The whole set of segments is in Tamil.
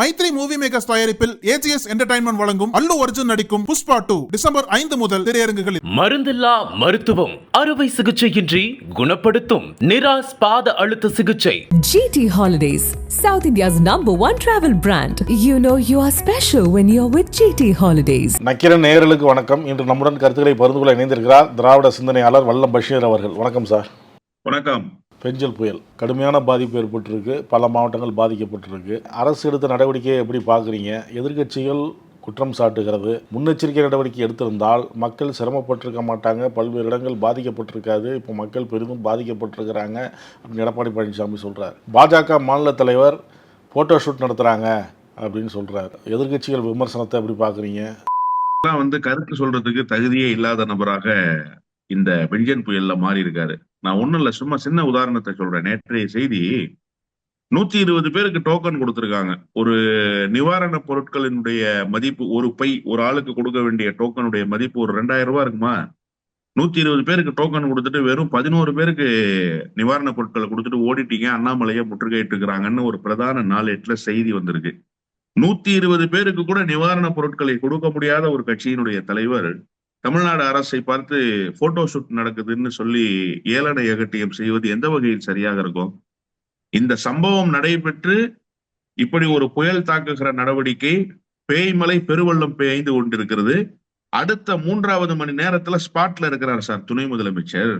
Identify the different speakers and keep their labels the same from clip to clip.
Speaker 1: மைத்ரி மூவி மேக்கர்ஸ் தயாரிப்பில் ஏஜிஎஸ் என்டர்டைன்மெண்ட் வழங்கும் அல்லு அர்ஜுன் நடிக்கும் புஷ்பா டூ டிசம்பர் ஐந்து முதல் திரையரங்குகளில்.
Speaker 2: மருந்தில்லா மருத்துவம் அறுவை சிகிச்சையின்றி குணப்படுத்தும் நிராஸ் பாத அழுத்த சிகிச்சை.
Speaker 3: GT Holidays, South India's number one travel brand. You know you are special when you're with GT Holidays.
Speaker 4: Nakkheeran நேயர்களுக்கு வணக்கம். இன்று நம்முடன் கருத்துக்களை பகிர்ந்து கொள்ள இணைந்திருக்கிறார் திராவிட சிந்தனையாளர் வல்லம் பஷீர் அவர்கள். வணக்கம் சார்.
Speaker 5: வணக்கம்.
Speaker 4: பெஞ்சல் புயல். கடுமையான பாதிப்பு ஏற்பட்டிருக்கு. பல மாவட்டங்கள் பாதிக்கப்பட்டிருக்கு. அரசு எடுத்த நடவடிக்கையை எப்படி பார்க்குறீங்க? எதிர்க்கட்சிகள் குற்றம் சாட்டுகிறது. முன்னெச்சரிக்கை நடவடிக்கை எடுத்திருந்தால் மக்கள் சிரமப்பட்டிருக்க மாட்டாங்க. பல்வேறு இடங்கள் பாதிக்கப்பட்டிருக்காது. இப்போ மக்கள் பெரிதும் பாதிக்கப்பட்டிருக்கிறாங்க அப்படின்னு எடப்பாடி பழனிசாமி சொல்கிறார் பாஜக மாநில தலைவர் ஃபோட்டோ ஷூட் நடத்துகிறாங்க அப்படின்னு சொல்கிறார் எதிர்க்கட்சிகள் விமர்சனத்தை எப்படி பார்க்குறீங்க?
Speaker 5: வந்து கருத்து சொல்றதுக்கு தகுதியே இல்லாத நபராக இந்த பெஞ்சன் புயல்ல மாறி இருக்காரு நான் ஒண்ணும் இல்ல சும்மா சின்ன உதாரணத்தை சொல்றேன். நேற்றைய செய்தி நூத்தி இருபது பேருக்கு டோக்கன் கொடுத்துருக்காங்க. ஒரு நிவாரண பொருட்களினுடைய மதிப்பு ஒரு பை ஒரு ஆளுக்கு கொடுக்க வேண்டிய டோக்கனுடைய மதிப்பு ஒரு ரெண்டாயிரம் ரூபாய் இருக்குமா? நூத்தி இருபது பேருக்கு டோக்கன் கொடுத்துட்டு வெறும் பதினோரு பேருக்கு நிவாரண பொருட்களை கொடுத்துட்டு ஓடிட்டீங்க அண்ணாமலையை முற்றுகையிட்டு இருக்கிறாங்கன்னு ஒரு பிரதான நாளேட்டுல செய்தி வந்திருக்கு. நூத்தி இருபது பேருக்கு கூட நிவாரண பொருட்களை கொடுக்க முடியாத ஒரு கட்சியினுடைய தலைவர் தமிழ்நாடு அரசை பார்த்து போட்டோ ஷூட் நடக்குதுன்னு சொல்லி ஏளன ஏகட்டியம் செய்வது எந்த வகையில் சரியாக இருக்கும்? இந்த சம்பவம் நடைபெற்று இப்படி ஒரு புயல் தாக்குகிற நடவடிக்கை பேய்மலை பெருவெள்ளம் பெய்து கொண்டிருக்கிறது. அடுத்த மூன்றாவது மணி நேரத்துல ஸ்பாட்ல இருக்கிறார் சார் துணை முதலமைச்சர்.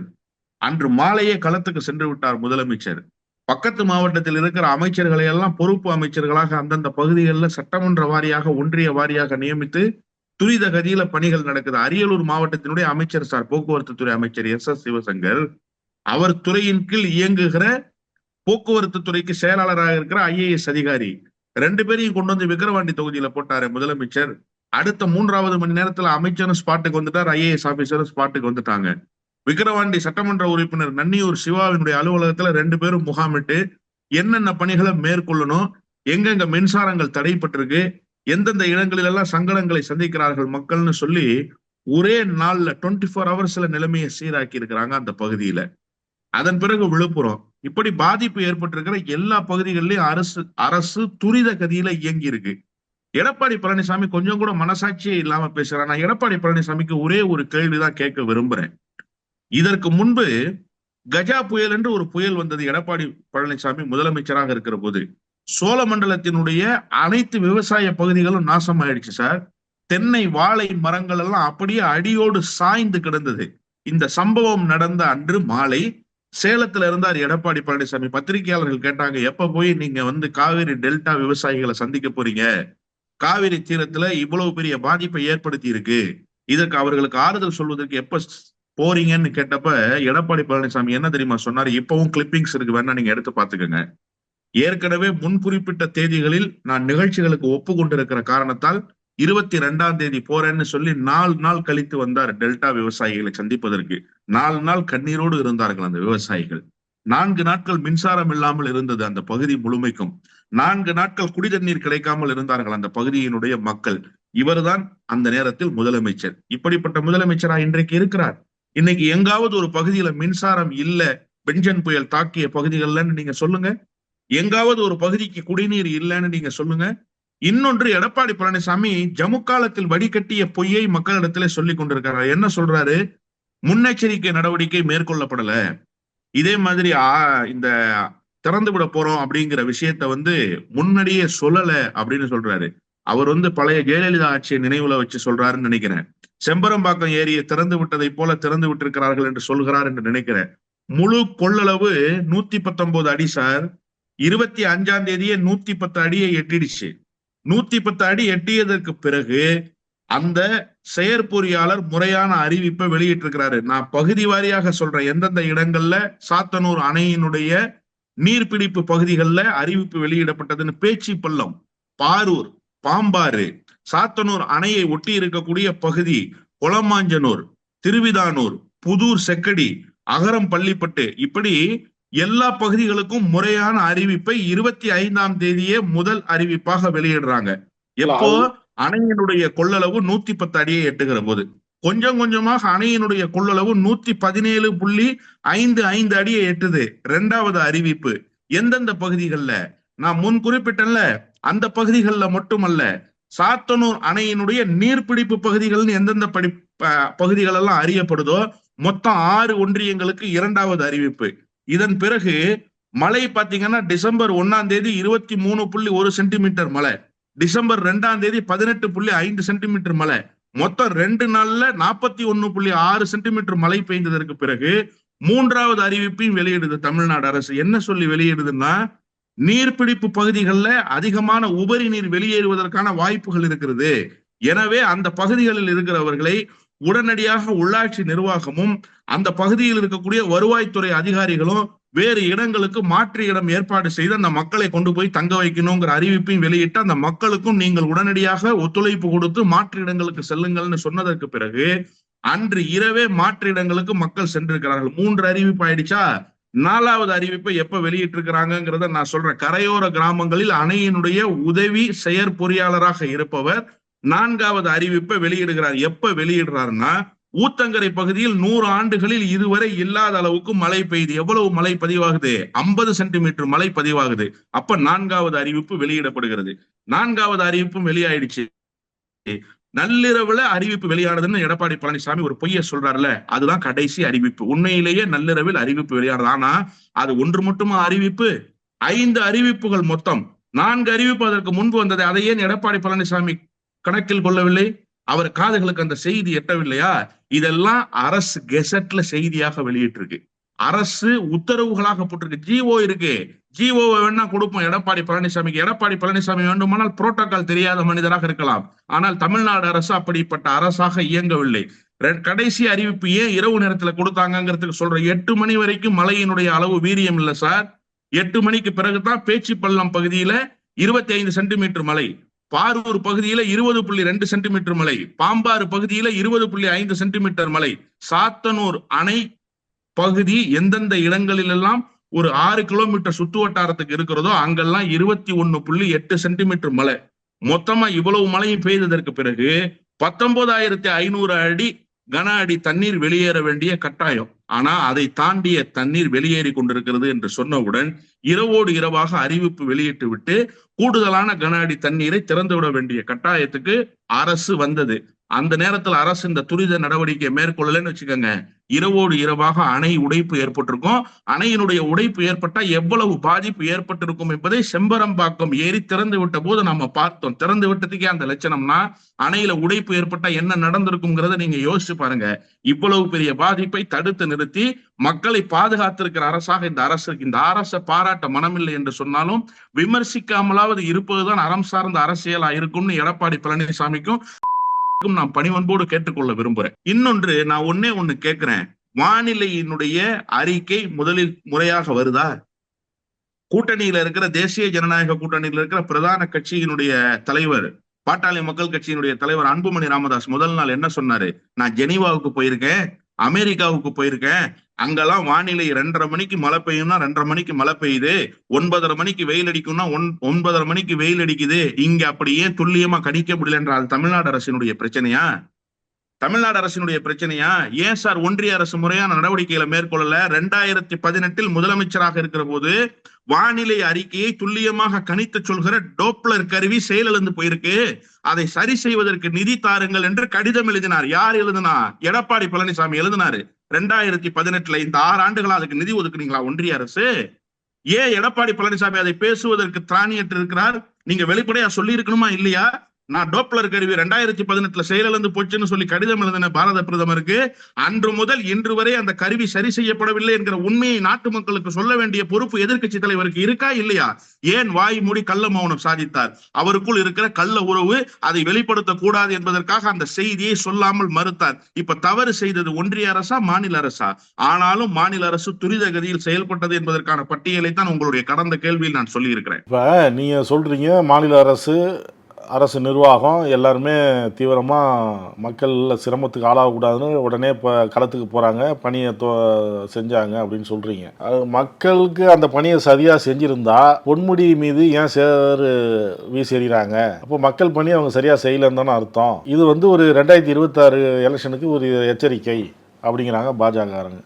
Speaker 5: அன்று மாலையே களத்துக்கு சென்று விட்டார் முதலமைச்சர். பக்கத்து மாவட்டத்தில் இருக்கிற அமைச்சர்களை எல்லாம் பொறுப்பு அமைச்சர்களாக அந்தந்த பகுதிகளில் சட்டமன்ற வாரியாக ஒன்றிய வாரியாக நியமித்து துரித கதியில பணிகள் நடக்குது. அரியலூர் மாவட்டத்தினுடைய அமைச்சர் சார் போக்குவரத்து துறை அமைச்சர் எஸ் எஸ் சிவசங்கர் அவர் துறையின் கீழ் இயங்குகிற போக்குவரத்து துறைக்கு செயலாளராக இருக்கிற ஐஏஎஸ் அதிகாரி ரெண்டு பேரையும் கொண்டு வந்து விக்கிரவாண்டி தொகுதியில போட்டாரு முதலமைச்சர். அடுத்த மூன்றாவது மணி நேரத்துல அமைச்சரும் ஸ்பாட்டுக்கு வந்துட்டார் ஐஏஎஸ் ஆபீசரும் ஸ்பாட்டுக்கு வந்துட்டாங்க. விக்கிரவாண்டி சட்டமன்ற உறுப்பினர் நன்னியூர் சிவாவினுடைய அலுவலகத்துல ரெண்டு பேரும் முகாமிட்டு என்னென்ன பணிகளை மேற்கொள்ளணும் எங்கெங்க மின்சாரங்கள் தடைப்பட்டிருக்கு எந்தெந்த இடங்களில் எல்லாம் சங்கடங்களை சந்திக்கிறார்கள் மக்கள்னு சொல்லி ஒரே நாள்ல டுவெண்ட்டி ஃபோர் ஹவர்ஸ்ல நிலைமையை சீராக்கி இருக்கிறாங்க அந்த பகுதியில. அதன் பிறகு விழுப்புரம். இப்படி பாதிப்பு ஏற்பட்டிருக்கிற எல்லா பகுதிகளிலும் அரசு அரசு துரித கதியில இயங்கி இருக்கு எடப்பாடி பழனிசாமி கொஞ்சம் கூட மனசாட்சியே இல்லாம பேசுறேன் நான் எடப்பாடி பழனிசாமிக்கு ஒரே ஒரு கேள்விதான் கேட்க விரும்புறேன். இதற்கு முன்பு கஜா புயல் என்று ஒரு புயல் வந்தது. எடப்பாடி பழனிசாமி முதலமைச்சராக இருக்கிற போது. சோழ மண்டலத்தினுடைய அனைத்து விவசாய பகுதிகளும் நாசம் ஆயிடுச்சு சார். தென்னை வாழை மரங்கள் எல்லாம் அப்படியே அடியோடு சாய்ந்து கிடந்தது. இந்த சம்பவம் நடந்த அன்று மாலை சேலத்துல இருந்தார் எடப்பாடி பழனிசாமி. பத்திரிகையாளர்கள் கேட்டாங்க எப்ப போய் நீங்க வந்து காவிரி டெல்டா விவசாயிகளை சந்திக்க போறீங்க? காவிரி தீரத்துல இவ்வளவு பெரிய பாதிப்பை ஏற்படுத்தி இருக்கு. இதற்கு அவர்களுக்கு ஆறுதல் சொல்வதற்கு எப்ப போறீங்கன்னு கேட்டப்ப எடப்பாடி பழனிசாமி என்ன தெரியுமா சொன்னாரு? இப்பவும் கிளிப்பிங்ஸ் இருக்கு. வேணா நீங்க எடுத்து பாத்துக்கோங்க ஏற்கனவே முன் குறிப்பிட்ட தேதிகளில் நான் நிகழ்ச்சிகளுக்கு ஒப்பு கொண்டிருக்கிற காரணத்தால் இருபத்தி ரெண்டாம் தேதி போறேன்னு சொல்லி நாலு நாள் கழித்து வந்தார் டெல்டா விவசாயிகளை சந்திப்பதற்கு. நாலு நாள் கண்ணீரோடு இருந்தார்கள் அந்த விவசாயிகள். நான்கு நாட்கள் மின்சாரம் இல்லாமல் இருந்தது அந்த பகுதி முழுமைக்கும். நான்கு நாட்கள் குடி தண்ணீர் கிடைக்காமல் இருந்தார்கள் அந்த பகுதியினுடைய மக்கள். இவர்தான் அந்த நேரத்தில் முதலமைச்சர். இப்படிப்பட்ட முதலமைச்சரா இன்றைக்கு இருக்கிறார்? இன்னைக்கு எங்காவது ஒரு பகுதியில மின்சாரம் இல்ல பெஞ்சன் புயல் தாக்கிய பகுதிகள்லன்னு நீங்க சொல்லுங்க. எங்காவது ஒரு பகுதிக்கு குடிநீர் இல்லைன்னு நீங்க சொல்லுங்க. இன்னொன்று எடப்பாடி பழனிசாமி ஜம்மு காலத்தில் வடிகட்டிய பொய்யை மக்களிடத்துல சொல்லி கொண்டிருக்கிறார். என்ன சொல்றாரு? முன்னெச்சரிக்கை நடவடிக்கை மேற்கொள்ளப்படல. இதே மாதிரி இந்த திறந்து விட போறோம் அப்படிங்கிற விஷயத்த வந்து முன்னாடியே சொல்லல அப்படின்னு சொல்றாரு. அவர் வந்து பழைய ஜெயலலிதா ஆட்சியை நினைவுல வச்சு சொல்றாருன்னு நினைக்கிறேன். செம்பரம்பாக்கம் ஏரியை திறந்து விட்டதை போல திறந்து விட்டிருக்கிறார்கள் என்று சொல்கிறார் என்று நினைக்கிறேன். முழு கொள்ளளவு நூத்தி பத்தொன்பது அடி சார். இருபத்தி அஞ்சாம் தேதியே நூத்தி பத்து அடியை எட்டிடுச்சு. நூத்தி பத்து அடி எட்டியதற்கு பிறகு அந்த செயற்பொறியாளர் முறையான அறிவிப்பை வெளியிட்டிருக்கிறாரு. நான் பகுதி வாரியாக சொல்றேன். எந்தெந்த இடங்கள்ல சாத்தனூர் அணையினுடைய நீர்பிடிப்பு பகுதிகளில் அறிவிப்பு வெளியிடப்பட்டதுன்னு பேச்சு பள்ளம் பாரூர் பாம்பாறு சாத்தனூர் அணையை ஒட்டி இருக்கக்கூடிய பகுதி கொளமாஞ்சனூர் திருவிதானூர் புதூர் செக்கடி அகரம் பள்ளிப்பட்டு இப்படி எல்லா பகுதிகளுக்கும் முறையான அறிவிப்பை இருபத்தி ஐந்தாம் தேதியே முதல் அறிவிப்பாக வெளியிடுறாங்க. எப்போ? அணையினுடைய கொள்ளளவு நூத்தி பத்து அடியை எட்டுகிற போது. கொஞ்சம் கொஞ்சமாக அணையினுடைய கொள்ளளவு நூத்தி பதினேழு புள்ளி ஐந்து ஐந்து அடியை எட்டுது. இரண்டாவது அறிவிப்பு எந்தெந்த பகுதிகளில்? நான் முன் குறிப்பிட்டேன்ல அந்த பகுதிகளில் மட்டுமல்ல சாத்தனூர் அணையினுடைய நீர்பிடிப்பு பகுதிகள்னு எந்தெந்த படி பகுதிகள் எல்லாம் அறியப்படுதோ மொத்தம் ஆறு ஒன்றியங்களுக்கு இரண்டாவது அறிவிப்பு. இதன் பிறகு மழை பாத்தீங்கன்னா டிசம்பர் ஒன்னாம் தேதி இருபத்தி மூணு புள்ளி ஒரு சென்டிமீட்டர் மழை. டிசம்பர் ரெண்டாம் தேதி பதினெட்டு புள்ளி ஐந்து சென்டிமீட்டர் மழை. மொத்தம் ரெண்டு நாள்ல நாற்பத்தி ஒன்னு புள்ளி ஆறு சென்டிமீட்டர் மழை பெய்ததற்கு பிறகு மூன்றாவது அறிவிப்பையும் வெளியிடுது தமிழ்நாடு அரசு. என்ன சொல்லி வெளியிடுதுன்னா நீர்பிடிப்பு பகுதிகளில் அதிகமான உபரி நீர் வெளியேறுவதற்கான வாய்ப்புகள் இருக்கிறது. எனவே அந்த பகுதிகளில் இருக்கிறவர்களை உடனடியாக உள்ளாட்சி நிர்வாகமும் அந்த பகுதியில் இருக்கக்கூடிய வருவாய்த்துறை அதிகாரிகளும் வேறு இடங்களுக்கு மாற்று இடம் ஏற்பாடு செய்து அந்த மக்களை கொண்டு போய் தங்க வைக்கணுங்கிற அறிவிப்பையும் வெளியிட்டு அந்த மக்களுக்கும் நீங்கள் உடனடியாக ஒத்துழைப்பு கொடுத்து மாற்று இடங்களுக்கு செல்லுங்கள்னு சொன்னதற்கு பிறகு அன்று இரவே மாற்று இடங்களுக்கு மக்கள் சென்றிருக்கிறார்கள். மூன்று அறிவிப்பு ஆயிடுச்சா? நாலாவது அறிவிப்பை எப்ப வெளியிட்டிருக்கிறாங்கிறத நான் சொல்றேன். கரையோர கிராமங்களில் அணையினுடைய உதவி செயற்பொறியாளராக இருப்பவர் நான்காவது அறிவிப்பை வெளியிடுகிறார். எப்ப வெளியிடுறாருன்னா ஊத்தங்கரை பகுதியில் நூறு ஆண்டுகளில் இதுவரை இல்லாத அளவுக்கு மழை பெய்யுது எவ்வளவு மழை பதிவாகுது? ஐம்பது சென்டிமீட்டர் மழை பதிவாகுது. அப்ப நான்காவது அறிவிப்பு வெளியிடப்படுகிறது. நான்காவது அறிவிப்பும் வெளியாயிடுச்சு. நள்ளிரவுல அறிவிப்பு வெளியானதுன்னு எடப்பாடி பழனிசாமி ஒரு பொய்ய சொல்றாருல அதுதான் கடைசி அறிவிப்பு. உண்மையிலேயே நள்ளிரவில் அறிவிப்பு வெளியானது. ஆனா அது ஒன்று மட்டுமா அறிவிப்பு? ஐந்து அறிவிப்புகள் மொத்தம். நான்கு அறிவிப்பு அதற்கு முன்பு வந்தது. அதை ஏன் எடப்பாடி பழனிசாமி கணக்கில் கொள்ளவில்லை. அவர் காதுகளுக்கு அந்த செய்தி எட்டவில்லையா? இதெல்லாம் அரசு கெசட்ல செய்தியாக வெளியிட்டிருக்கு. அரசு உத்தரவுகளாக போட்டிருக்கு. ஜிஓ இருக்கு. ஜிஓவை வேணா கொடுப்போம். எடப்பாடி பழனிசாமிக்கு. எடப்பாடி பழனிசாமி வேண்டுமானால் புரோட்டோகால் தெரியாத மனிதராக இருக்கலாம். ஆனால் தமிழ்நாடு அரசு அப்படிப்பட்ட அரசாக இயங்கவில்லை. ரெ- கடைசி அறிவிப்பு ஏன் இரவு நேரத்துல கொடுத்தாங்கிறதுக்கு சொல்றேன் எட்டு மணி வரைக்கும் மழையினுடைய அளவு வீரியம் இல்லை சார். எட்டு மணிக்கு பிறகுதான் பேச்சு பள்ளம் பகுதியில இருபத்தி ஐந்து சென்டிமீட்டர் மழை. பாரூர் பகுதியில இருபது புள்ளி ரெண்டு சென்டிமீட்டர் மழை பாம்பாறு பகுதியில இருபது புள்ளி ஐந்து சென்டிமீட்டர் மழை சாத்தனூர் அணை பகுதி எந்தெந்த இடங்களிலெல்லாம் ஒரு ஆறு கிலோமீட்டர் சுற்று வட்டாரத்துக்கு இருக்கிறதோ அங்கெல்லாம் இருபத்தி ஒன்னு புள்ளி எட்டு சென்டிமீட்டர் மழை மொத்தமா இவ்வளவு மழையும் பெய்ததற்கு பிறகு பத்தொன்பதாயிரத்தி ஐநூறு அடி கன அடி தண்ணீர் வெளியேற வேண்டிய கட்டாயம். ஆனா அதை தாண்டிய தண்ணீர் வெளியேறி கொண்டிருக்கிறது என்று சொன்னவுடன் இரவோடு இரவாக அறிவிப்பு வெளியிட்டு விட்டு கூடுதலான கன அடி தண்ணீரை திறந்து விட வேண்டிய கட்டாயத்துக்கு அரசு வந்தது. அந்த நேரத்துல அரசு இந்த துரித நடவடிக்கையை மேற்கொள்ளலன்னு வச்சுக்கோங்க. இரவோடு இரவாக அணை உடைப்பு ஏற்பட்டிருக்கும். அணையினுடைய உடைப்பு ஏற்பட்டா எவ்வளவு பாதிப்பு ஏற்பட்டிருக்கும் என்பதை செம்பரம்பாக்கம் ஏறி திறந்து விட்ட போது நம்ம பார்த்தோம். திறந்து விட்டதுக்கே அந்த லட்சணம்னா அணையில உடைப்பு ஏற்பட்டா என்ன நடந்திருக்குங்கிறத நீங்க யோசிச்சு பாருங்க. இவ்வளவு பெரிய பாதிப்பை தடுத்து நிறுத்தி மக்களை பாதுகாத்திருக்கிற அரசாக இந்த அரசு இருக்கு. இந்த அரசை பாராட்ட மனமில்லை என்று சொன்னாலும் விமர்சிக்காமலாவது இருப்பதுதான் அறம் சார்ந்த அரசியலா இருக்கும்னு எடப்பாடி பழனிசாமிக்கும் நான் பணிவன்போடு கேட்டுக்கொள்ள விரும்புறேன். இன்னொன்று நான் ஒன்னே ஒண்ணு கேட்கிறேன் வானிலையினுடைய அறிக்கை முதலில் முறையாக வருதா? கூட்டணியில இருக்கிற தேசிய ஜனநாயக கூட்டணியில இருக்கிற பிரதான கட்சியினுடைய தலைவர் பாட்டாளி மக்கள் கட்சியினுடைய தலைவர் அன்புமணி ராமதாஸ் முதல் நாள் என்ன சொன்னாரு? நான் ஜெனீவாவுக்கு போயிருக்கேன். அமெரிக்காவுக்கு போயிருக்கேன். அங்கெல்லாம் வானிலை ரெண்டரை மணிக்கு மழை பெய்யும்னா ரெண்டரை மணிக்கு மழை பெய்யுது. ஒன்பதரை மணிக்கு வெயில் அடிக்கும்னா ஒன் ஒன்பதரை மணிக்கு வெயில் அடிக்குது. இங்க அப்படி ஏன் துல்லியமா கணிக்க முடியல என்றால் தமிழ்நாடு அரசினுடைய பிரச்சனையா? தமிழ்நாடு அரசினுடைய பிரச்சனையா? ஏன் சார் ஒன்றிய அரசு முறையான நடவடிக்கைகளை மேற்கொள்ளல? ரெண்டாயிரத்தி பதினெட்டில் முதலமைச்சராக இருக்கிற போது வானிலை அறிக்கையை துல்லியமாக கணித்து சொல்கிற டோப்ளர் கருவி செயலிழந்து போயிருக்கு. அதை சரி செய்வதற்கு நிதி தாருங்கள் என்று கடிதம் எழுதினார். யார் எழுதினா? எடப்பாடி பழனிசாமி எழுதினாரு. ரெண்டாயிரத்தி பதினெட்டுல இந்த ஆறு ஆண்டுகளா அதுக்கு நிதி ஒதுக்குனீங்களா ஒன்றிய அரசு? ஏன் எடப்பாடி பழனிசாமி அதை பேசுவதற்கு திராணியற்று இருக்கிறார் நீங்க வெளிப்படையா சொல்லி இருக்கணுமா இல்லையா? நான் டோப்ளர் கருவி ரெண்டாயிரத்தி பதினெட்டுல செயலிழந்து போச்சுன்னு சொல்லி கடிதம் எழுதின பாரத பிரதமருக்கு அன்று முதல் இன்று வரை அந்த கருவி சரி செய்யப்படவில்லை என்கிற உண்மையை நாட்டு மக்களுக்கு சொல்ல வேண்டிய பொறுப்பு எதிர்க்கட்சி தலைவருக்கு இருக்கா இல்லையா? ஏன் வாய் மூடி கள்ள மௌனம் சாதித்தார்? அவருக்குள் இருக்கிற கள்ள உறவு அதை வெளிப்படுத்த கூடாது என்பதற்காக அந்த செய்தியை சொல்லாமல் மறுத்தார். இப்ப தவறு செய்தது ஒன்றிய அரசா மாநில அரசா? ஆனாலும் மாநில அரசு துரித கதியில் செயல்பட்டது என்பதற்கான பட்டியலை தான் உங்களுடைய கடந்த கேள்வியில் நான்
Speaker 4: சொல்லியிருக்கிறேன். நீங்க சொல்றீங்க மாநில அரசு அரசு நிர்வாகம் எல்லாருமே தீவிரமாக மக்கள் சிரமத்துக்கு ஆளாகக்கூடாதுன்னு உடனே இப்போ களத்துக்கு போகிறாங்க பணியை தோ செஞ்சாங்க அப்படின்னு சொல்கிறீங்க அது மக்களுக்கு அந்த பணியை சரியாக செஞ்சுருந்தா பொன்முடி மீது ஏன் சேர் வீசி எறிகிறாங்க அப்போ மக்கள் பணி அவங்க சரியாக செய்யலைன்னு தானே அர்த்தம். இது வந்து ஒரு ரெண்டாயிரத்தி இருபத்தாறு எலெக்ஷனுக்கு ஒரு எச்சரிக்கை அப்படிங்கிறாங்க பாஜகக்காரங்க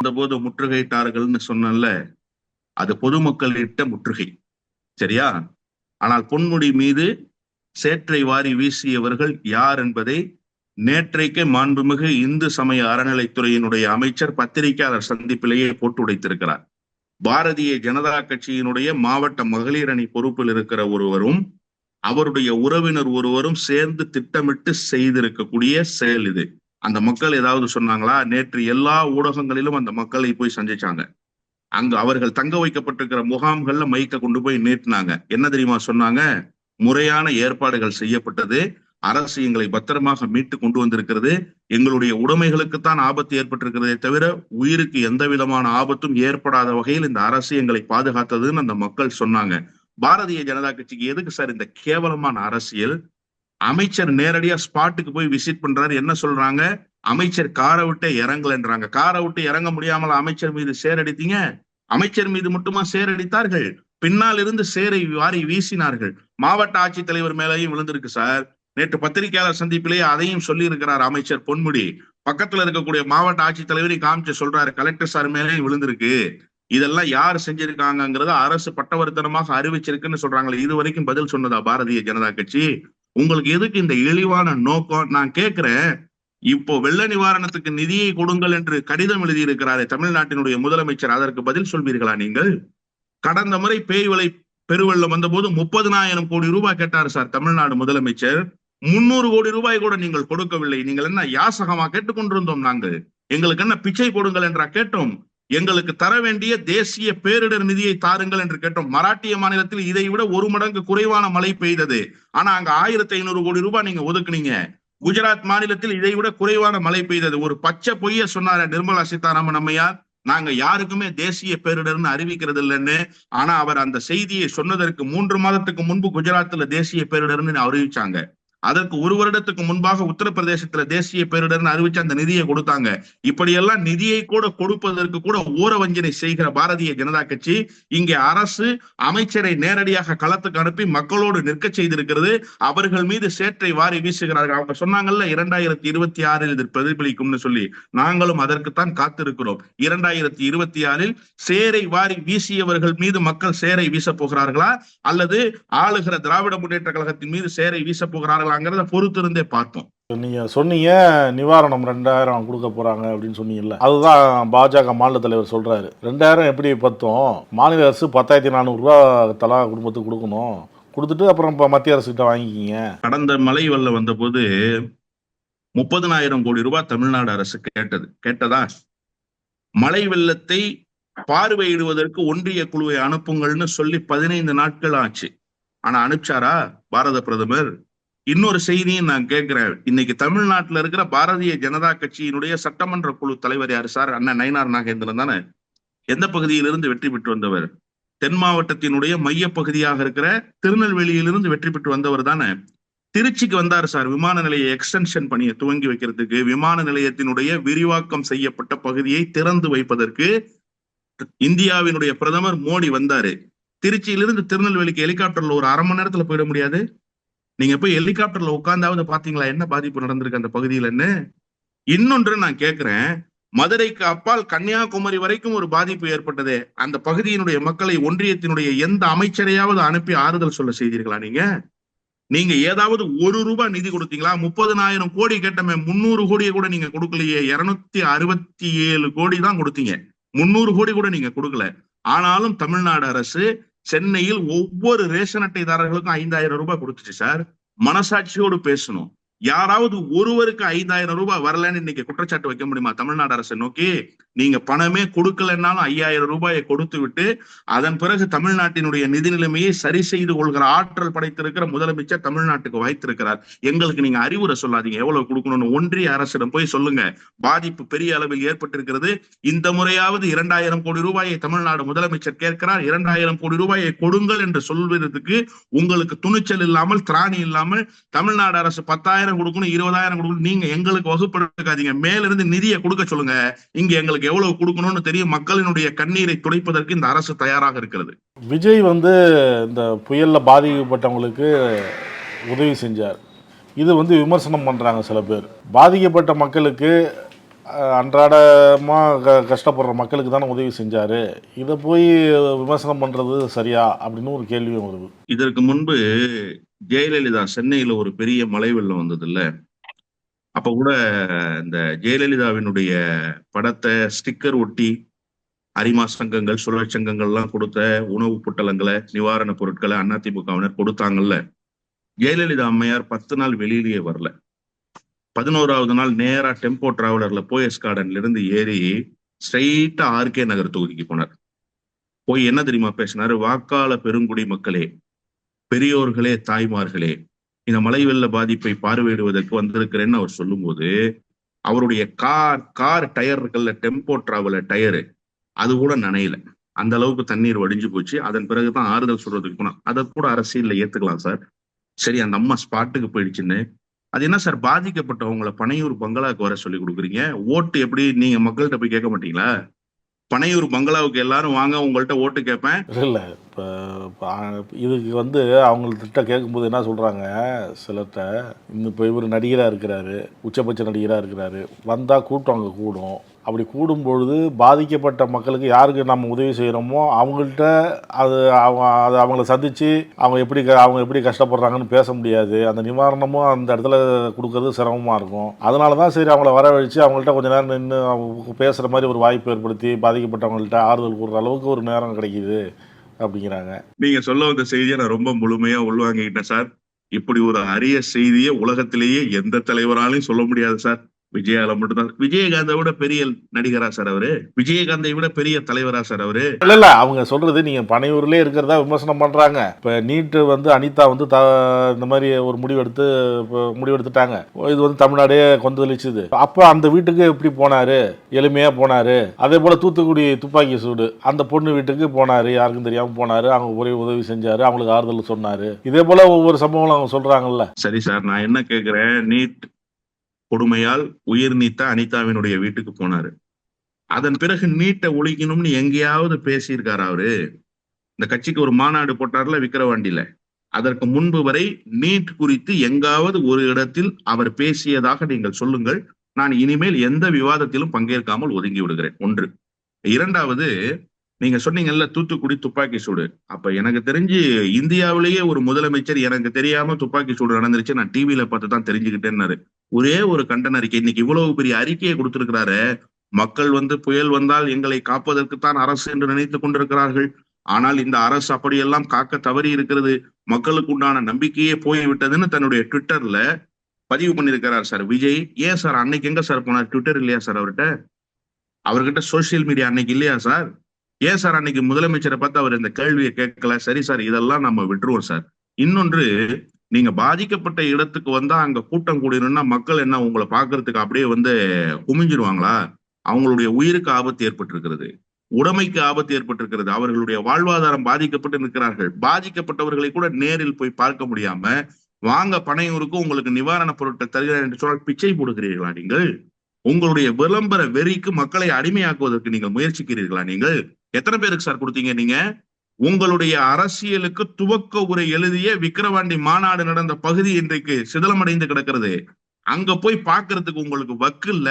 Speaker 5: அந்த போது முற்றுகையிட்டார்கள்னு சொன்னல அது பொதுமக்கள் இட்ட முற்றுகை. சரியா? ஆனால் பொன்முடி மீது சேற்றை வாரி வீசியவர்கள் யார் என்பதை நேற்றைக்கே மாண்புமிகு இந்து சமய அறநிலைத்துறையினுடைய அமைச்சர் பத்திரிகையாளர் சந்திப்பிலேயே போட்டு உடைத்திருக்கிறார். பாரதிய ஜனதா கட்சியினுடைய மாவட்ட மகளிர் அணி பொறுப்பில் இருக்கிற ஒருவரும் அவருடைய உறவினர் ஒருவரும் சேர்ந்து திட்டமிட்டு செய்திருக்கக்கூடிய செயல் இது. அந்த மக்கள் ஏதாவது சொன்னாங்களா? நேற்று எல்லா ஊடகங்களிலும் அந்த மக்களை போய் சந்திச்சாங்க. அங்கு அவர்கள் தங்க வைக்கப்பட்டிருக்கிற முகாம்கள்ல மைக்க கொண்டு போய் நீட்டினாங்க. என்ன தெரியுமா சொன்னாங்க? முறையான ஏற்பாடுகள் செய்யப்பட்டது. அரசு எங்களை பத்திரமாக மீட்டு கொண்டு வந்திருக்கிறது. எங்களுடைய உடைமைகளுக்குத்தான் ஆபத்து ஏற்பட்டிருக்கிறதே தவிர உயிருக்கு எந்த விதமான ஆபத்தும் ஏற்படாத வகையில் இந்த அரசு எங்களை பாதுகாத்ததுன்னு அந்த மக்கள் சொன்னாங்க. பாரதிய ஜனதா கட்சிக்கு எதுக்கு சார் இந்த கேவலமான அரசியல்? அமைச்சர் நேரடியா ஸ்பாட்டுக்கு போய் விசிட் பண்றாரு. என்ன சொல்றாங்க? அமைச்சர் காரை விட்டு இறங்கலன்றாங்க. காரை விட்டு இறங்க முடியாமல் அமைச்சர் மீது சேரடித்தீங்க அமைச்சர் மீது மட்டுமா சேரடித்தார்கள் பின்னால் இருந்து சேரை வாரி வீசினார்கள். மாவட்ட ஆட்சித்தலைவர் மேலேயும் விழுந்திருக்கு சார். நேற்று பத்திரிகையாளர் சந்திப்பிலேயே அதையும் சொல்லி இருக்கிறார் அமைச்சர் பொன்முடி. பக்கத்துல இருக்கக்கூடிய மாவட்ட ஆட்சித்தலைவரையும் காமிச்சு சொல்றாரு. கலெக்டர் சார் மேலேயும் விழுந்திருக்கு. இதெல்லாம் யார் செஞ்சிருக்காங்கிறத அரசு பட்டவர்த்தனமாக அறிவிச்சிருக்குன்னு சொல்றாங்களே. இது வரைக்கும் பதில் சொன்னதா பாரதிய ஜனதா கட்சி? உங்களுக்கு எதுக்கு இந்த இழிவான நோக்கம்? நான் கேட்கிறேன் இப்போ வெள்ள நிவாரணத்துக்கு நிதியை கொடுங்கள் என்று கடிதம் எழுதியிருக்கிறாரே தமிழ்நாட்டினுடைய முதலமைச்சர். அதற்கு பதில் சொல்வீர்களா நீங்கள்? கடந்த முறை பேய் பெருவெள்ளம் வந்தபோது முப்பதினாயிரம் கோடி ரூபாய் கேட்டார் சார் தமிழ்நாடு முதலமைச்சர். முன்னூறு கோடி ரூபாய் கூட நீங்கள் கொடுக்கவில்லை. நீங்கள் என்ன யாசகமா கேட்டுக்கொண்டிருந்தோம் நாங்கள்? எங்களுக்கு என்ன பிச்சை கொடுங்கள் என்றா கேட்டோம். எங்களுக்கு தர வேண்டிய தேசிய பேரிடர் நிதியை தாருங்கள் என்று கேட்டோம். மராட்டிய மாநிலத்தில் இதை விட ஒரு மடங்கு குறைவான மழை பெய்தது. ஆனா அங்க ஆயிரத்தி ஐநூறு கோடி ரூபாய் நீங்க ஒதுக்குனீங்க. குஜராத் மாநிலத்தில் இதை விட குறைவான மழை பெய்தது. ஒரு பச்சை பொய்ய சொன்னார நிர்மலா சீதாராமன் அம்மையார். நாங்க யாருக்குமே தேசிய பேரிடர்னு அறிவிக்கிறது இல்லைன்னு ஆனா அவர் அந்த செய்தியை சொன்னதற்கு மூன்று மாதத்துக்கு முன்பு குஜராத்ல தேசிய பேரிடர்னு அறிவிச்சாங்க. அதற்கு ஒரு வருடத்துக்கு முன்பாக உத்தரப்பிரதேசத்துல தேசிய பேரிடர்னு அறிவிச்சு அந்த நிதியை கொடுத்தாங்க. இப்படியெல்லாம் நிதியை கூட கொடுப்பதற்கு கூட ஊர வஞ்சனை செய்கிற பாரதிய ஜனதா கட்சி இங்கே அரசு அமைச்சரை நேரடியாக களத்துக்கு அனுப்பி மக்களோடு நிற்க செய்திருக்கிறது. அவர்கள் மீது சேற்றை வாரி வீசுகிறார்கள். அவங்க சொன்னாங்கல்ல இரண்டாயிரத்தி இருபத்தி ஆறில் இது பிரதிபலிக்கும்னு சொல்லி. நாங்களும் அதற்குத்தான் காத்திருக்கிறோம். இரண்டாயிரத்தி இருபத்தி ஆறில் சேரை வாரி வீசியவர்கள் மீது மக்கள் சேரை வீசப் போகிறார்களா? அல்லது ஆளுகிற திராவிட முன்னேற்ற கழகத்தின் மீது சேரை வீசப் போகிறார்களாங்கிறத பொறுத்திருந்தே பார்த்தோம்.
Speaker 4: நீங்க சொன்னீங்க நிவாரணம் ரெண்டாயிரம் கொடுக்க போறாங்க அப்படின்னு சொன்னீங்கல்ல. அதுதான் பாஜக மாநில தலைவர் சொல்றாரு. ரெண்டாயிரம் எப்படி பத்தும்? மாநில அரசு பத்தாயிரத்தி நானூறுரூவா தலா குடும்பத்துக்கு கொடுக்கணும். கொடுத்துட்டு அப்புறம் இப்போ மத்திய அரசு கிட்ட வாங்கிக்கிங்க.
Speaker 5: கடந்த மழை வெள்ளம் வந்தபோது முப்பதனாயிரம் கோடி ரூபாய் தமிழ்நாடு அரசு கேட்டது. கேட்டதா? மழை வெள்ளத்தை பார்வையிடுவதற்கு ஒன்றிய குழுவை அனுப்புங்கள்னு சொல்லி பதினைந்து நாட்கள் ஆச்சு. ஆனா அனுப்பிச்சாரா? பாரத பிரதமர் இன்னொரு செய்தியும் நான் கேட்கிறேன். இன்னைக்கு தமிழ்நாட்டுல இருக்கிற பாரதிய ஜனதா கட்சியினுடைய சட்டமன்ற குழு தலைவர் யாரு சார்? அண்ணன் நயனார் நாகேந்திரன் தானே? எந்த பகுதியிலிருந்து வெற்றி பெற்று வந்தவர்? தென் மாவட்டத்தினுடைய மைய பகுதியாக இருக்கிற திருநெல்வேலியிலிருந்து வெற்றி பெற்று வந்தவர் தானே? திருச்சிக்கு வந்தார் சார். விமான நிலைய எக்ஸ்டென்ஷன் பணியை துவங்கி வைக்கிறதுக்கு விமான நிலையத்தினுடைய விரிவாக்கம் செய்யப்பட்ட பகுதியை திறந்து வைப்பதற்கு இந்தியாவினுடைய பிரதமர் மோடி வந்தாரு. திருச்சியிலிருந்து திருநெல்வேலிக்கு ஹெலிகாப்டர்ல ஒரு அரை மணி நேரத்துல போயிட முடியாது? நீங்க போய் ஹெலிகாப்டர்ல உட்கார்ந்தாவது பாத்தீங்களா? என்ன பாதிப்பு நடந்திருக்கு அந்த பகுதியிலன்னு இன்னொன்று நான் கேட்கிறேன் மதுரைக்கு அப்பால் கன்னியாகுமரி வரைக்கும் ஒரு பாதிப்பு ஏற்பட்டது. அந்த பகுதியினுடைய மக்களை ஒன்றியத்தினுடைய எந்த அமைச்சரையாவது அனுப்பி ஆறுதல் சொல்ல செய்தீர்களா நீங்க? நீங்க ஏதாவது ஒரு ரூபாய் நிதி கொடுத்தீங்களா? முப்பதனாயிரம் கோடி கேட்டமே முன்னூறு கோடியை கூட நீங்க கொடுக்கலையே. இருநூத்தி அறுபத்தி ஏழு கோடி தான் கொடுத்தீங்க. முன்னூறு கோடி கூட நீங்க கொடுக்கல. ஆனாலும் தமிழ்நாடு அரசு சென்னையில் ஒவ்வொரு ரேஷன் அட்டைதாரர்களுக்கும் ஐந்தாயிரம் ரூபாய் கொடுத்துச்சு சார். மனசாட்சியோடு பேசணும். யாராவது ஒருவருக்கு ஐந்தாயிரம் ரூபாய் வரலன்னு இன்னைக்கு குற்றச்சாட்டு வைக்க முடியுமா? தமிழ்நாடு அரசை நோக்கி நீங்க பணமே கொடுக்கலன்னாலும் ஐயாயிரம் ரூபாயை கொடுத்து விட்டு அதன் பிறகு தமிழ்நாட்டினுடைய நிதி நிலைமையை சரி செய்து கொள்கிற ஆற்றல் படைத்திருக்கிற முதலமைச்சர் தமிழ்நாட்டுக்கு வைத்திருக்கிறார் எங்களுக்கு நீங்க அறிவுரை சொல்லாதீங்க. எவ்வளவு கொடுக்கணும்னு ஒன்றிய அரசிடம் போய் சொல்லுங்க. பாதிப்பு பெரிய அளவில் ஏற்பட்டிருக்கிறது. இந்த முறையாவது இரண்டாயிரம் கோடி ரூபாயை தமிழ்நாடு முதலமைச்சர் கேட்கிறார். இரண்டாயிரம் கோடி ரூபாயை கொடுங்கள் என்று சொல்வதற்கு உங்களுக்கு துணிச்சல் இல்லாமல் திராணி இல்லாமல் தமிழ்நாடு அரசு பத்தாயிரம் கொடுக்கணும் இருபதாயிரம் கொடுக்கணும் நீங்க எங்களுக்கு வகுப்படுக்காதீங்க. மேலிருந்து நிதியை கொடுக்க சொல்லுங்க. இங்க எங்களுக்கு எவ்வளவு கொடுக்கணும்னு தெரியும். மக்களினுடைய கண்ணீரை துடைப்பதற்கு இந்த அரசு தயாராக இருக்கிறது.
Speaker 4: விஜய் வந்து இந்த புயல்ல பாதிக்கப்பட்டவங்களுக்கு உதவி செஞ்சார். இது வந்து விமர்சனம் பண்றாங்க சில பேர். பாதிக்கப்பட்ட மக்களுக்கு அன்றாடமாக கஷ்டப்படுற மக்களுக்கு தானே உதவி செஞ்சார். இதை போய் விமர்சனம் பண்ணுறது சரியா? அப்படின்னு ஒரு கேள்வியும் வருது.
Speaker 5: இதற்கு முன்பு ஜெயலலிதா சென்னையில ஒரு பெரிய மலை வெள்ளம் வந்தது இல்ல அப்ப கூட இந்த ஜெயலலிதாவினுடைய படத்தை ஸ்டிக்கர் ஒட்டி அரிமா சங்கங்கள் சுழற் சங்கங்கள்லாம் கொடுத்த உணவு புட்டலங்களை நிவாரணப் பொருட்களை அதிமுகவினர் கொடுத்தாங்கல்ல. ஜெயலலிதா அம்மையார் பத்து நாள் வெளியிலேயே வரல. பதினோராவது நாள் நேரா டெம்போ டிராவலர்ல போயஸ் கார்டன்ல இருந்து ஏறி ஸ்ட்ரைட்டா ஆர்கே நகர் தொகுதிக்கு போனார். போய் என்ன தெரியுமா பேசினாரு? வாக்காள பெருங்குடி மக்களே பெரியோர்களே தாய்மார்களே இந்த மலை வெள்ள பாதிப்பை பார்வையிடுவதற்கு வந்திருக்கிறேன்னு அவர் சொல்லும்போது அவருடைய கார் கார் டயர் இருக்குல்ல டெம்போ டிராவலர் டயரு அது கூட நனையல. அந்த அளவுக்கு தண்ணீர் வடிஞ்சு போச்சு. அதன் பிறகுதான் ஆறுதல் சொல்றதுக்கு போனோம் அதை கூட அரசியல்ல ஏத்துக்கலாம் சார். சரி அந்த அம்மா ஸ்பாட்டுக்கு போயிடுச்சுன்னு. அது என்ன சார் பாதிக்கப்பட்டவங்களை பனையூர் பங்களாவுக்கு வர சொல்லி கொடுக்குறீங்க? ஓட்டு எப்படி நீங்க மக்கள்கிட்ட போய் கேட்க மாட்டீங்களா? பனையூர் பங்களாவுக்கு எல்லாரும் வாங்க உங்கள்கிட்ட ஓட்டு கேட்பேன்.
Speaker 4: இப்போ இதுக்கு வந்து அவங்கள்ட்ட கேட்கும்போது என்ன சொல்கிறாங்க சிலர்கிட்ட இன்னும் இப்போ இவர் நடிகராக இருக்கிறாரு உச்சபட்ச நடிகராக இருக்கிறாரு வந்தால் கூட்டம் அங்கே கூடும். அப்படி கூடும்பொழுது பாதிக்கப்பட்ட மக்களுக்கு யாருக்கு நம்ம உதவி செய்கிறோமோ அவங்கள்ட்ட அது அவங்க அதை அவங்கள சந்தித்து அவங்க எப்படி க- அவங்க எப்படி கஷ்டப்படுறாங்கன்னு பேச முடியாது. அந்த நிவாரணமும் அந்த இடத்துல கொடுக்கறது சிரமமாக இருக்கும். அதனால தான் சரி அவங்கள வரவழைச்சு அவங்கள்ட்ட கொஞ்சம் நேரம் நின்று பேசுகிற மாதிரி ஒரு வாய்ப்பு ஏற்படுத்தி பாதிக்கப்பட்டவங்கள்ட்ட ஆறுதல் கூடுற அளவுக்கு ஒரு நேரம் கிடைக்கிது. அப்படிங்கிறாங்க.
Speaker 5: நீங்க சொல்ல வந்த செய்தியை நான் ரொம்ப முழுமையா உள்வாங்கிக்கிட்டேன் சார். இப்படி ஒரு அரிய செய்தியை உலகத்திலேயே எந்த தலைவராலையும் சொல்ல முடியாது சார். விஜயால மட்டும்தான். விஜயகாந்தை விட பெரிய நடிகரா சார் அவரு? விஜயகாந்தை விட பெரிய தலைவரா சார் அவரு?
Speaker 4: இல்ல இல்ல அவங்க சொல்றது நீங்க பனையூர்லயே இருக்கிறதா விமர்சனம் பண்றாங்க. இப்ப நீட்டு வந்து அனிதா வந்து இந்த மாதிரி ஒரு முடிவெடுத்து முடிவெடுத்துட்டாங்க. இது வந்து தமிழ்நாடே கொந்தளிச்சுது. அப்ப அந்த வீட்டுக்கு எப்படி போனாரு? எளிமையா போனாரு. அதே போல தூத்துக்குடி துப்பாக்கி சூடு. அந்த பொண்ணு வீட்டுக்கு போனாரு. யாருக்கும் தெரியாம போனாரு. அவங்க ஒரே உதவி செஞ்சாரு. அவங்களுக்கு ஆறுதல் சொன்னாரு. இதே போல ஒவ்வொரு சம்பவங்களும் அவங்க சொல்றாங்கல்ல.
Speaker 5: சரி சார் நான் என்ன கேக்குறேன்? நீட் கொடுமையால் உயிர் நீத்த அனிதாவினுடைய வீட்டுக்கு போனாரு. அதன் பிறகு நீட்டை ஒழிக்கணும்னு எங்கேயாவது பேசியிருக்காரு அவரு. இந்த கட்சிக்கு ஒரு மாநாடு போட்டார்ல விக்கிரவாண்டியில. அதற்கு முன்பு வரை நீட் குறித்து எங்காவது ஒரு இடத்தில் அவர் பேசியதாக நீங்கள் சொல்லுங்கள். நான் இனிமேல் எந்த விவாதத்திலும் பங்கேற்காமல் ஒதுங்கி விடுகிறேன். ஒன்று. இரண்டாவது நீங்க சொன்னீங்கல்ல தூத்துக்குடி துப்பாக்கி சூடு. அப்ப எனக்கு தெரிஞ்சு இந்தியாவிலேயே ஒரு முதலமைச்சர் எனக்கு தெரியாம துப்பாக்கி சூடு நடந்துருச்சு. நான் டிவியில பார்த்து தான் தெரிஞ்சுக்கிட்டேன்னாரு. ஒரே ஒரு கண்டன அறிக்கை. இன்னைக்கு இவ்வளவு பெரிய அறிக்கையை கொடுத்திருக்கிறாரு. மக்கள் வந்து புயல் வந்தால் எங்களை காப்பதற்குத்தான் அரசு என்று நினைத்துக் கொண்டிருக்கிறார்கள். ஆனால் இந்த அரசு அப்படியெல்லாம் காக்க தவறி இருக்கிறது. மக்களுக்கு உண்டான நம்பிக்கையே போய்விட்டதுன்னு தன்னுடைய ட்விட்டர்ல பதிவு பண்ணியிருக்கிறார் சார் விஜய். ஏன் சார் அன்னைக்கு எங்க சார் போனார்? ட்விட்டர் இல்லையா சார் அவர்கிட்ட? அவர்கிட்ட சோசியல் மீடியா அன்னைக்கு இல்லையா சார்? ஏன் சார் அன்னைக்கு முதலமைச்சரை பார்த்து அவர் இந்த கேள்வியை கேட்கல? சரி சார் இதெல்லாம் நம்ம விட்டுருவோம் சார். இன்னொன்று நீங்க பாதிக்கப்பட்ட இடத்துக்கு வந்தா அங்க கூட்டம் கூடினா மக்கள் என்ன உங்களை பாக்குறதுக்கு அப்படியே வந்து குமிஞ்சிருவாங்களா அவங்களுடைய உயிருக்கு ஆபத்து ஏற்பட்டிருக்கிறது. உடைமைக்கு ஆபத்து ஏற்பட்டிருக்கிறது. அவர்களுடைய வாழ்வாதாரம் பாதிக்கப்பட்டு நிற்கிறார்கள். பாதிக்கப்பட்டவர்களை கூட நேரில் போய் பார்க்க முடியாம வாங்க பனையூருக்கு உங்களுக்கு நிவாரண பொருட்கள் தருகிறேன் என்று சொன்னால் பிச்சை போடுகிறீர்களா நீங்கள்? உங்களுடைய விளம்பர வெறிக்கு மக்களை அடிமையாக்குவதற்கு நீங்கள் முயற்சிக்கிறீர்களா நீங்கள்? எத்தனை பேருக்கு சார் கொடுத்தீங்க நீங்க? உங்களுடைய அரசியலுக்கு துவக்க உரை எழுதிய விக்கிரவாண்டி மாநாடு நடந்த பகுதி இன்றைக்கு சிதலமடைந்து கிடக்கிறது. அங்க போய் பாக்குறதுக்கு உங்களுக்கு வக்கில்ல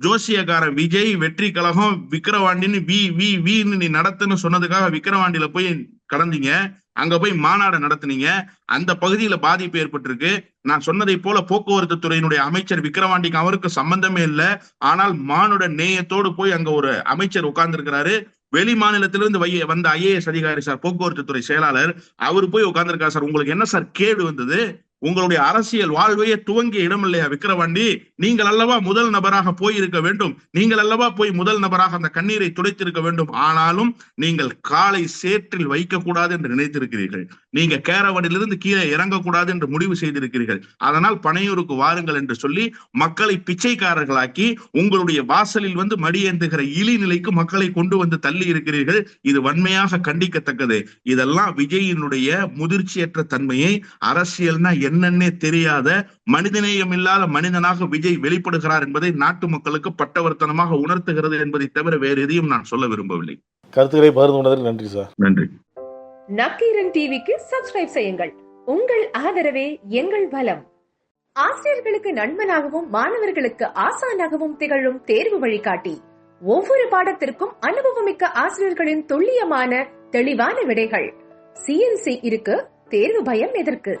Speaker 5: ஜோசியக்காரன் விஜய் வெற்றி கழகம் விக்கிரவாண்டின்னு வி வி வின்னு நீ நடத்துன்னு சொன்னதுக்காக விக்கிரவாண்டியில போய் கடந்தீங்க. அங்க போய் மாநாடு நடத்துனீங்க. அந்த பகுதியில பாதிப்பு ஏற்பட்டிருக்கு. நான் சொன்னதை போல போக்குவரத்து துறையினுடைய அமைச்சர் விக்கிரவாண்டிக்கு அவருக்கு சம்பந்தமே இல்லை. ஆனால் மானுட நேயத்தோடு போய் அங்க ஒரு அமைச்சர் உட்கார்ந்துருக்கிறாரு. வெளி மாநிலத்திலிருந்து வந்த ஐஏஎஸ் அதிகாரி சார் போக்குவரத்து துறை செயலாளர் அவர் போய் உட்கார்ந்துருக்காரு சார். உங்களுக்கு என்ன சார் கேடு வந்தது? உங்களுடைய அரசியல் வாழ்வையே துவங்கிய இடம் இல்லையா விக்கிரவாண்டி? நீங்கள் அல்லவா முதல் நபராக போயிருக்க வேண்டும்? நீங்கள் அல்லவா போய் முதல் நபராக அந்த கண்ணீரை துடைத்திருக்க வேண்டும்? ஆனாலும் நீங்கள் காலை சேற்றில் வைக்கக்கூடாது என்று நினைத்திருக்கிறீர்கள். நீங்க கேரவனிலிருந்து கீழே இறங்கக்கூடாது என்று முடிவு செய்திருக்கிறீர்கள். அதனால் பனையூருக்கு வாருங்கள் என்று சொல்லி மக்களை பிச்சைக்காரர்களாக்கி உங்களுடைய வாசலில் வந்து மடியேந்துகிற இழி நிலைக்கு மக்களை கொண்டு வந்து தள்ளி இருக்கிறீர்கள். இது வன்மையாக கண்டிக்கத்தக்கது. இதெல்லாம் விஜயினுடைய முதிர்ச்சியற்ற தன்மையை அரசியல்னா என்னன்னே தெரியாத மனிதநேயம் இல்லாத மனிதனாக விஜய் வெளிப்படுகிறார் என்பதை நாட்டு மக்களுக்கு பட்டவர்த்தனமாக உணர்த்துகிறது என்பதை தவிர வேறு எதையும் நான் சொல்ல விரும்பவில்லை.
Speaker 4: கருத்துக்களை பகிர்ந்து கொண்டதற்கு நன்றி சார்.
Speaker 5: நன்றி.
Speaker 6: நக்கீரன் டிவிக்கு சப்ஸ்கிரைப் செய்யுங்கள். உங்கள் ஆதரவே எங்கள் பலம் ஆசிரியர்களுக்கு நண்பனாகவும் மாணவர்களுக்கு ஆசானாகவும் திகழும் தேர்வு வழிகாட்டி. ஒவ்வொரு பாடத்திற்கும் அனுபவமிக்க ஆசிரியர்களின் துல்லியமான தெளிவான விடைகள். சிஎன்சி இருக்கு தேர்வு பயம் எதற்கு?